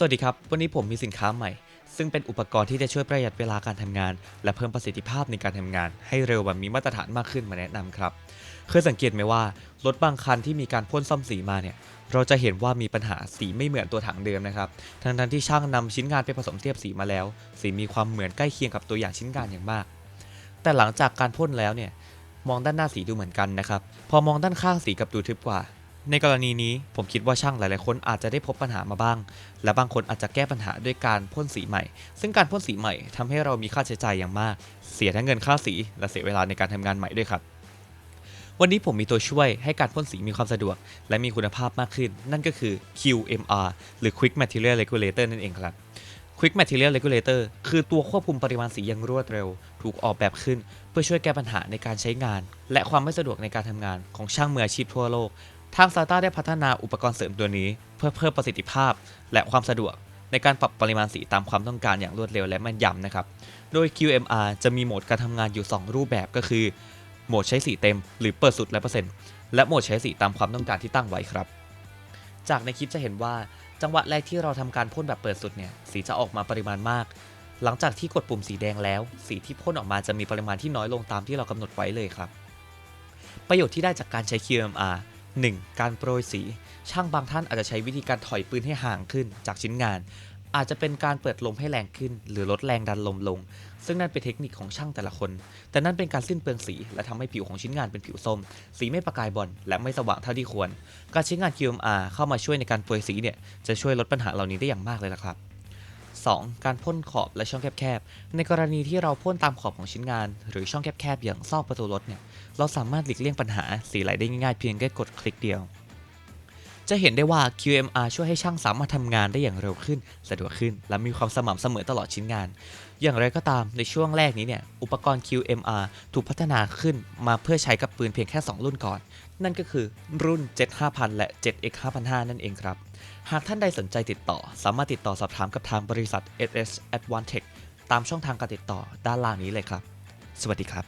สวัสดีครับ วันนี้ผมมีสินค้าใหม่ ซึ่งเป็นอุปกรณ์ที่จะช่วยประหยัดเวลาการทำงาน และเพิ่มประสิทธิภาพในการทำงาน ให้เร็วแบบมีมาตรฐานมากขึ้นมาแนะนำครับ เคยสังเกตไหมว่ารถบางคันที่มีการพ่นซ่อมสีมาเนี่ย เราจะเห็นว่ามีปัญหาสีไม่เหมือนตัวถังเดิมนะครับทั้งทั้งๆที่ช่างนำชิ้นงานไปผสมเทียบสีมาแล้ว สีมีความเหมือนใกล้เคียงกับตัวอย่างชิ้นงานอย่างมาก แต่หลังจากการพ่นแล้วเนี่ย มองด้านหน้าสีดูเหมือนกันนะครับ พอมองด้านข้างสีกับดูทึบกว่า ในกรณีนี้ผมคิดว่าช่างหลาย ๆ คนอาจจะได้พบปัญหามาบ้าง และบางคนอาจจะแก้ปัญหาด้วยการพ่นสีใหม่ ซึ่งการพ่นสีใหม่ทำให้เรามีค่าใช้จ่ายอย่างมาก เสียทั้งเงินค่าสี และเสียเวลาในการทำงานใหม่ด้วยครับ วันนี้ผมมีตัวช่วยให้การพ่นสีมีความสะดวก และมีคุณภาพมากขึ้น นั่นก็คือ QMR หรือ Quick Material Regulator นั่นเองครับ Quick Material Regulator คือตัวควบคุมปริมาณสีอย่างรวดเร็ว ถูกออกแบบขึ้น เพื่อช่วยแก้ปัญหาในการใช้งาน และความไม่สะดวกในการทำงานของช่างมืออาชีพทั่วโลก ทาง Sata ได้พัฒนาอุปกรณ์เสริมตัวนี้ เพื่อเพิ่มประสิทธิภาพ และความสะดวก ในการปรับปริมาณสีตามความต้องการอย่างรวดเร็วและแม่นยำนะครับ โดย QMR จะมีโหมดการทำงานอยู่ 2 รูปแบบก็คือ โหมดใช้สีเต็ม หรือเปิดสุด100%และโหมดใช้สีตามความต้องการที่ตั้งไว้ครับ จากในคลิปจะเห็นว่าจังหวะแรกที่เราทำการพ่นแบบเปิดสุดเนี่ยสีจะออกมาปริมาณมาก หลังจากที่กดปุ่มสีแดงแล้ว สีที่พ่นออกมาจะมีปริมาณที่น้อยลงตามที่เรากำหนดไว้เลยครับ ประโยชน์ที่ได้จากการใช้ QMR 1. การโปรยสี ช่างบางท่านอาจจะใช้วิธีการถอยปืนให้ห่างขึ้นจากชิ้นงาน อาจจะเป็นการเปิดลมให้แรงขึ้น หรือลดแรงดันลมลง ซึ่งนั่นเป็นเทคนิคของช่างแต่ละคน แต่นั่นเป็นการสิ้นเปลืองสี และทำให้ผิวของชิ้นงานเป็นผิวส้ม สีไม่ประกายบอลและไม่สว่างเท่าที่ควร การใช้งาน QMR เข้ามาช่วยในการโปรยสีเนี่ยจะช่วยลดปัญหาเหล่านี้ได้อย่างมากเลยละครับ 2. การพ่นขอบและช่องแคบๆ ในกรณีที่เราพ่นตามขอบของชิ้นงาน หรือช่องแคบๆ อย่างซอกประตูรถเนี่ย เราสามารถหลีกเลี่ยงปัญหาสีไหลได้ง่ายๆ เพียงแค่กดคลิกเดียว จะเห็นได้ว่า QMR ช่วยให้ช่างสามารถทำงานได้อย่างเร็วขึ้น สะดวกขึ้น และมีความสม่ำเสมอตลอดชิ้นงาน อย่างไรก็ตามในช่วงแรกนี้เนี่ย อุปกรณ์ QMR ถูกพัฒนาขึ้นมาเพื่อใช้กับปืนเพียงแค่ 2 รุ่นก่อน นั่นก็คือรุ่น 7500 และ 7X 5,500 นั่นเองครับ หากท่านใดสนใจติดต่อ สามารถติดต่อสอบถามกับทางบริษัท SS Advantech ตามช่องทางการติดต่อด้านล่างนี้เลยครับ สวัสดีครับ